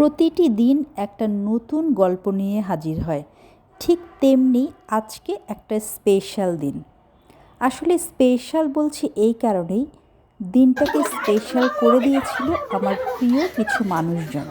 প্রতিটি দিন একটা নতুন গল্প নিয়ে হাজির হয় ঠিক তেমনি আজকে একটা স্পেশাল দিন আসলে স্পেশাল বলছি এই কারণেই দিনটাকে স্পেশাল করে দিয়েছিল আমার প্রিয় কিছু মানুষজন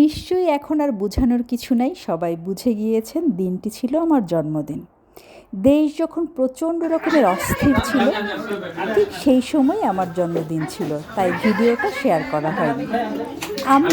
নিশ্চয়ই এখন আর বোঝানোর কিছু নাই। সবাই বুঝে গিয়েছেন দিনটি ছিল আমার জন্মদিন। দেশ যখন প্রচণ্ড রকমের অস্থির ছিল, ঠিক সেই সময় আমার জন্মদিন ছিল, তাই ভিডিওটা শেয়ার করা হয়নি। আমি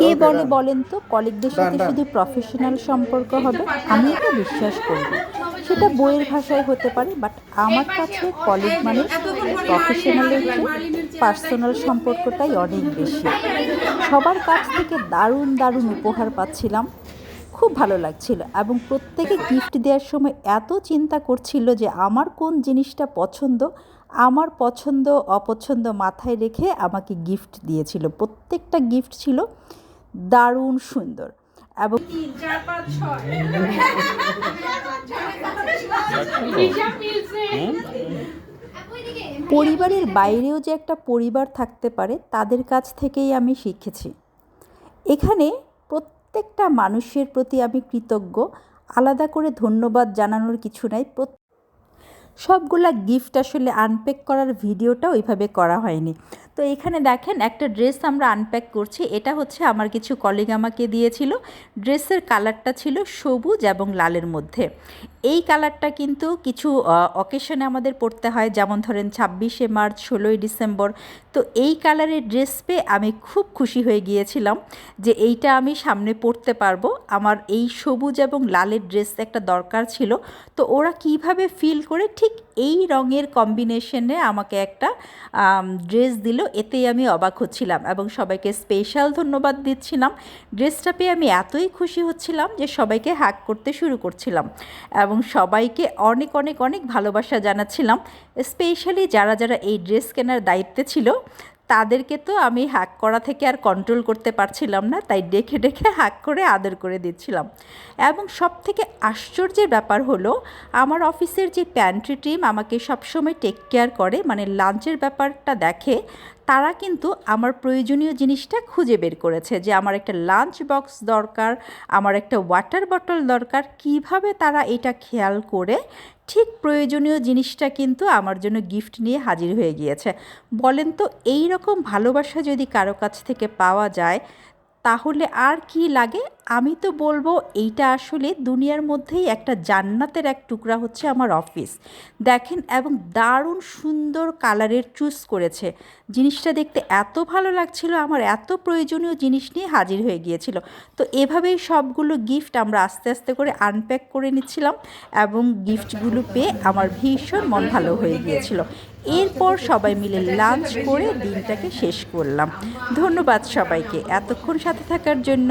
কে বলে বলেন তো? কলিগদের সাথে। শুধু প্রফেশনাল সম্পর্ক হবে? আমি এটা বিশ্বাস করি। সেটা বইয়ের ভাষায় হতে পারে বাট আমার কাছে কলিগ মানে প্রফেশনালের পার্সোনাল সম্পর্কটাই অনেক বেশি। সবার কাছ থেকে দারুণ দারুণ উপহার পাচ্ছিলাম। খুব ভালো লাগছিল এবং প্রত্যেকে গিফট দেওয়ার সময় এত চিন্তা করছিল যে আমার কোন জিনিসটা পছন্দ আমার পছন্দ, অপছন্দ মাথায় রেখে আমাকে গিফট দিয়েছিল। প্রত্যেকটা গিফট ছিল দারুণ সুন্দর। এবং পরিবারের বাইরেও যে একটা পরিবার থাকতে পারে, তাদের কাছ থেকেই আমি শিখেছি। এখানে প্রত্যেকটা মানুষের প্রতি আমি কৃতজ্ঞ। আলাদা করে ধন্যবাদ জানানোর কিছু নাই। সবগুলা গিফট আসলে আনপ্যাক করার ভিডিওটা ওইভাবে করা হয়নি। তো এখানে দেখেন, একটা ড্রেস আমরা আনপ্যাক করছি। এটা হচ্ছে আমার কিছু কলিগ আমাকে দিয়েছিল। ড্রেসের কালারটা ছিল সবুজ এবং লালের মধ্যে। এই কালারটা কিন্তু কিছু অকেশনে আমাদের পড়তে হয়। যেমন ধরেন ছাব্বিশে মার্চ, ষোলোই ডিসেম্বর। তো এই কালারের ড্রেস পেয়ে আমি খুব খুশি হয়ে গিয়েছিলাম যে এইটা আমি সামনে পরতে পারব। আমার এই সবুজ এবং লালের ড্রেস একটা দরকার ছিল। তো ওরা কীভাবে ফিল করে ঠিক এই রঙের কম্বিনেশনে আমাকে একটা ড্রেস দিল। এতেই আমি অবাক হচ্ছিলাম এবং সবাইকে স্পেশাল ধন্যবাদ দিচ্ছিলাম। ড্রেসটা পেয়ে আমি এতই খুশি হচ্ছিলাম যে সবাইকে হ্যাক করতে শুরু করছিলাম। এবং সবাইকে অনেক অনেক অনেক ভালোবাসা জানাচ্ছিলাম, স্পেশালি যারা যারা এই ড্রেস কেনার দায়িত্বে ছিল তাদেরকে তো আমি হ্যাক করা থেকে আর কন্ট্রোল করতে পারছিলাম না, তাই ডেকে ডেকে হ্যাক করে আদর করে দিচ্ছিলাম। এবং সব থেকে আশ্চর্যের ব্যাপার হলো, আমার অফিসের যে প্যান্ট্রি টিম আমাকে সবসময় টেক কেয়ার করে মানে লাঞ্চের ব্যাপারটা দেখে, তারা কিন্তু আমার প্রয়োজনীয় জিনিসটা খুঁজে বের করেছে যে আমার একটা লাঞ্চ বক্স দরকার, আমার একটা ওয়াটার বটল দরকার, কীভাবে তারা এটা খেয়াল করে ঠিক প্রয়োজনীয় জিনিসটা কিন্তু আমার জন্য গিফট নিয়ে হাজির হয়ে গিয়েছে। বলেন তো এই রকম ভালোবাসা যদি কারও কাছ থেকে পাওয়া যায়, তাহলে আর কি লাগে? আমি তো বলব এইটা আসলে দুনিয়ার মধ্যেই একটা জান্নাতের এক টুকরা হচ্ছে আমার অফিস দেখেন, এবং দারুণ সুন্দর কালারের চুজ করেছে। জিনিসটা দেখতে এত ভালো লাগছিল, আমার এত প্রয়োজনীয় জিনিস নিয়ে হাজির হয়ে গিয়েছিল। তো এভাবেই সবগুলো গিফট আমরা আস্তে আস্তে করে আনপ্যাক করে নিচ্ছিলাম এবং গিফটগুলো পেয়ে আমার ভীষণ মন ভালো হয়ে গিয়েছিল। এরপর সবাই মিলে লাঞ্চ করে দিনটাকে শেষ করলাম। ধন্যবাদ সবাইকে। এতক্ষণ সাথে থাকার জন্য।